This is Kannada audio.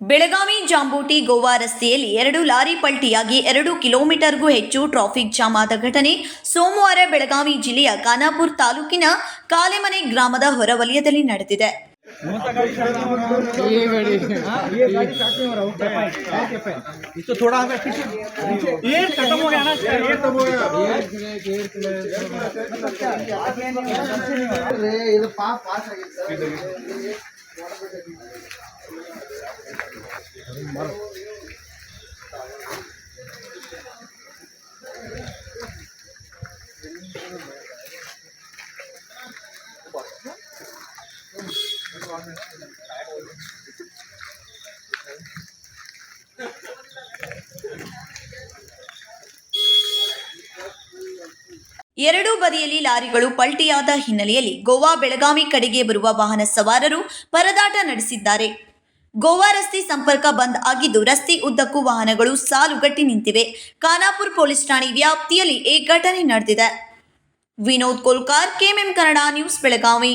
ಬೆಳಗಾವಿ ಜಾಂಬೋಟಿ ಗೋವಾ ರಸ್ತೆಯಲ್ಲಿ ಎರಡು ಲಾರಿ ಪಲ್ಟಿಯಾಗಿ ಎರಡು ಕಿಲೋಮೀಟರ್ಗೂ ಹೆಚ್ಚು ಟ್ರಾಫಿಕ್ ಜಾಮ್ ಆದ ಘಟನೆ ಸೋಮವಾರ ಬೆಳಗಾವಿ ಜಿಲ್ಲೆಯ ಖಾನಾಪುರ ತಾಲೂಕಿನ ಕಾಲೆಮನೆ ಗ್ರಾಮದ ಹೊರವಲಯದಲ್ಲಿ ನಡೆದಿದೆ ಎರಡೂ ಬದಿಯಲ್ಲಿ ಲಾರಿಗಳು ಪಲ್ಟಿಯಾದ ಹಿನ್ನೆಲೆಯಲ್ಲಿ ಗೋವಾ ಬೆಳಗಾವಿ ಕಡೆಗೆ ಬರುವ ವಾಹನ ಸವಾರರು ಪರದಾಟ ನಡೆಸಿದ್ದಾರೆ. ಗೋವಾ ರಸ್ತೆ ಸಂಪರ್ಕ ಬಂದ್ ಆಗಿದ್ದು ರಸ್ತೆ ಉದ್ದಕ್ಕೂ ವಾಹನಗಳು ಸಾಲುಗಟ್ಟಿ ನಿಂತಿವೆ. ಖಾನಾಪುರ್ ಪೊಲೀಸ್ ಠಾಣೆ ವ್ಯಾಪ್ತಿಯಲ್ಲಿ ಈ ಘಟನೆ ನಡೆದಿದೆ. Vinod Kolkar, KMM Kannada news Belagavi.